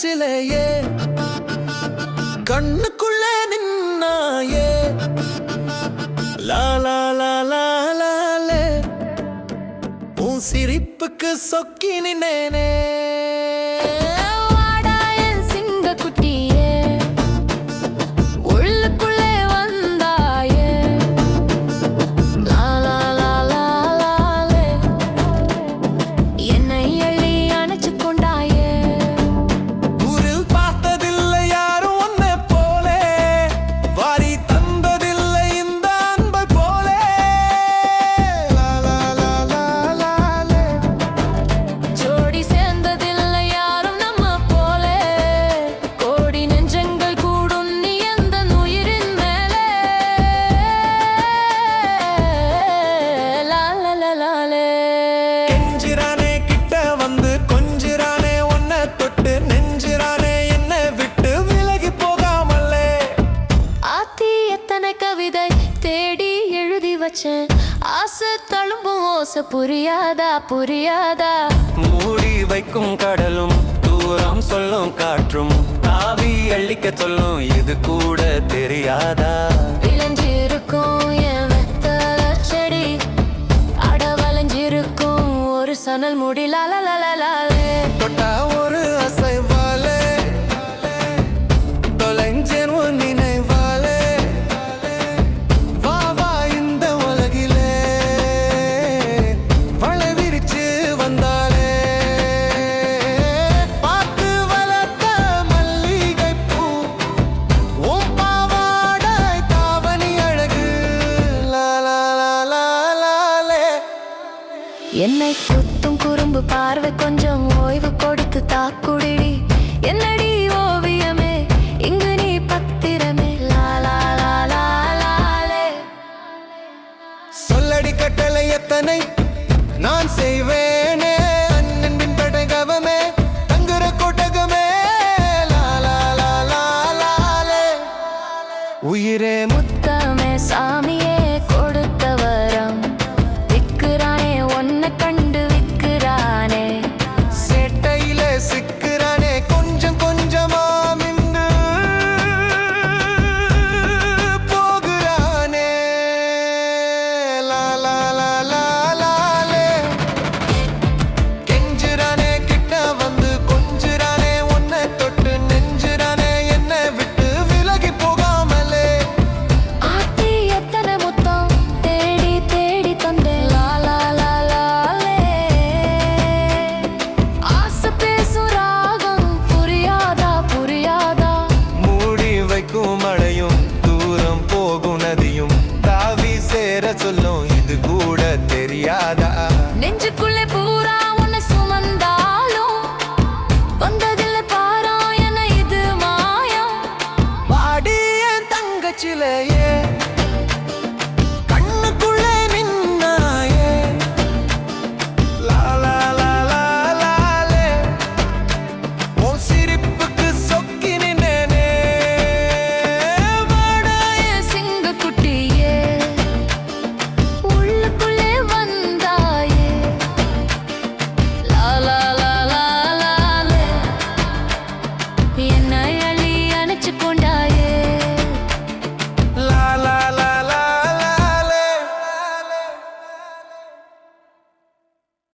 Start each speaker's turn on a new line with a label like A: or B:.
A: நினைச்சிலேயே கண்ணுக்குள்ள நின்னாயே. லாலா லாலே உன் சிரிப்புக்கு சொக்கி நின்னேனே.
B: ஆசை தழும்பும் ஓசை புரியாதா புரியாதா?
A: மூடி வைக்கும் கடலும் தூரம் சொல்லும் காற்றும் தாவி அள்ளிக்க சொல்லும் இது கூட தெரியாதா?
B: விளைஞ்சிருக்கும் என் செடி அட வளைஞ்சிருக்கும் ஒரு சனல் சணல் முடிலாலே
A: தொட்டா ஒரு
B: என்னை குத்தும் குறும்பு பார்வை கொஞ்சம் ஓய்வு கொடுத்து தாக்குடிடி. என்னடி ஓவியமே இங்கு நீ பத்திரமே.
A: சொல்லடி கட்டளை எத்தனை நான் செய்வேன். தெரியாதா?
B: நெஞ்சுக்குள்ளே பூரா உன்னை சுமந்தாலும் வந்ததில்ல பாரா என இது மாயா?
A: வாடி என்